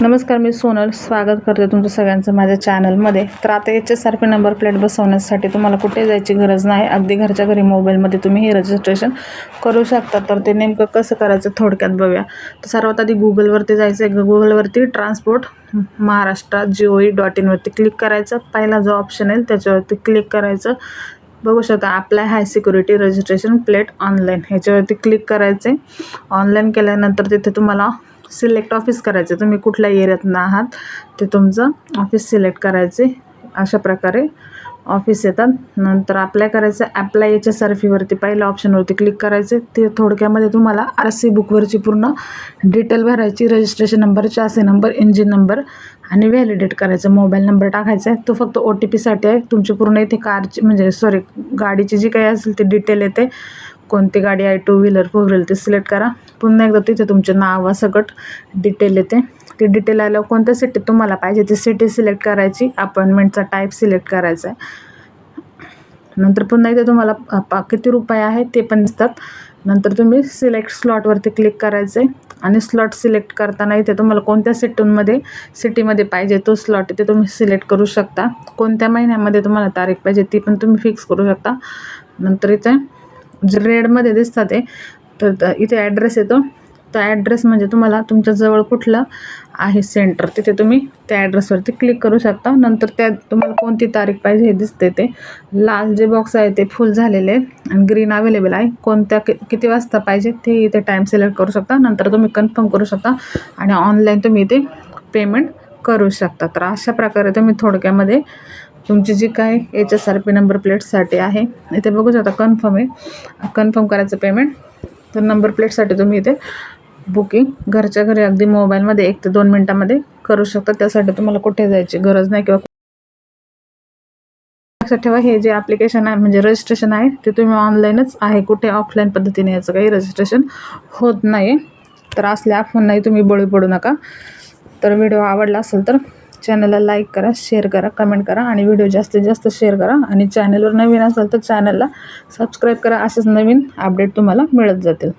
नमस्कार मी सोनल. स्वागत करते तुमचं सगळ्यांचं माझ्या चॅनलमध्ये. तर आता H S R P number plate बसवण्यासाठी तुम्हाला कुठे जायची गरज नाही. अगदी घरच्या घरी मोबाईलमध्ये तुम्ही हे रजिस्ट्रेशन करू शकता. तर ते नेमकं कसं करायचं थोडक्यात बघूया. तर सर्वात आधी गुगलवरती जायचं आहे गुगलवरती transport Maharashtra G E dot इनवरती click करायचं. पहिला जो ऑप्शन येईल त्याच्यावरती क्लिक करायचं. बघू शकता apply high security registration plate online ह्याच्यावरती क्लिक करायचे ऑनलाईन केल्यानंतर तिथे तुम्हाला सिलेक्ट ऑफिस करायचं. तुम्ही कुठल्या एरियातनं आहात ते तुमचं ऑफिस सिलेक्ट करायचे. अशा प्रकारे ऑफिस येतात. नंतर अप्लाय करायचं. अप्लाय याच्या सर्फीवरती पहिल्या ऑप्शनवरती क्लिक करायचे. ते थोडक्यामध्ये तुम्हाला आर सी बुकवरची पूर्ण डिटेल भरायची. Registration number chassis number engine number आणि व्हॅलिडेट करायचं. मोबाईल नंबर टाकायचा आहे. तो फक्त ओ टी पीसाठी आहे. तुमची पूर्ण इथे कारची म्हणजे सॉरी गाडीची जी काही असेल ती डिटेल येते. कोणती गाडी आहे टू व्हीलर फोर व्हीलर ते सिलेक्ट करा. पुन्हा एकदा तिथे तुमचे नावासकट डिटेल येते. ती डिटेल आल्यावर कोणत्या सिटीत तुम्हाला पाहिजे ती सिटी सिलेक्ट करायची अपॉइंटमेंटचा टाईप सिलेक्ट करायचा आहे. नंतर पुन्हा इथे तुम्हाला पा किती रुपये आहे ते पण दिसतात. नंतर तुम्ही सिलेक्ट स्लॉटवरती क्लिक करायचं आहे आणि स्लॉट सिलेक्ट करताना इथे तुम्हाला कोणत्या सिटीमध्ये सिटीमध्ये पाहिजे तो स्लॉट इथे तुम्ही सिलेक्ट करू शकता. कोणत्या महिन्यामध्ये तुम्हाला तारीख पाहिजे ती पण तुम्ही फिक्स करू शकता. नंतर इथे जे रेडमध्ये दिसतात ते तर त- इथे ॲड्रेस येतो. त्या ॲड्रेस म्हणजे तुम्हाला तुमच्याजवळ कुठलं आहे सेंटर तिथे तुम्ही त्या ॲड्रेसवरती क्लिक करू शकता. नंतर त्या तुम्हाला कोणती तारीख पाहिजे हे दिसते ते. लाल जे बॉक्स आहे ते फुल झालेले आहे आणि ग्रीन अवेलेबल आहे. कोणत्या कि किती वाजता पाहिजे ते इथे टाईम सिलेक्ट करू शकता. नंतर तुम्ही कन्फर्म करू शकता आणि ऑनलाईन तुम्ही इथे पेमेंट करू शकता. तर अशा प्रकारे तुम्ही थोडक्यामध्ये तुमची जी काय H S R P number प्लेटसाठी आहे इथे बघू शकता कन्फर्म आहे. कन्फर्म करायचं पेमेंट तर नंबर प्लेटसाठी तुम्ही इथे बुकिंग घरच्या घरी अगदी मोबाईलमध्ये एक ते दोन मिनटामध्ये करू शकता. त्यासाठी तुम्हाला कुठे जायची गरज नाही किंवा लक्षात ठेवा हे जे ॲप्लिकेशन आहे म्हणजे रजिस्ट्रेशन आहे ते तुम्ही ऑनलाईनच आहे. कुठे ऑफलाईन पद्धतीने याचं काही रजिस्ट्रेशन होत नाही तर असल्या फोनलाही तुम्ही बळी पडू नका. तर व्हिडिओ आवडला असेल तर चॅनलला लाईक करा शेअर करा कमेंट करा आणि व्हिडिओ जास्तीत जास्त शेअर करा. आणि चॅनलवर नवीन असेल तर चॅनलला सबस्क्राईब करा. असेच नवीन अपडेट तुम्हाला मिळत जातील.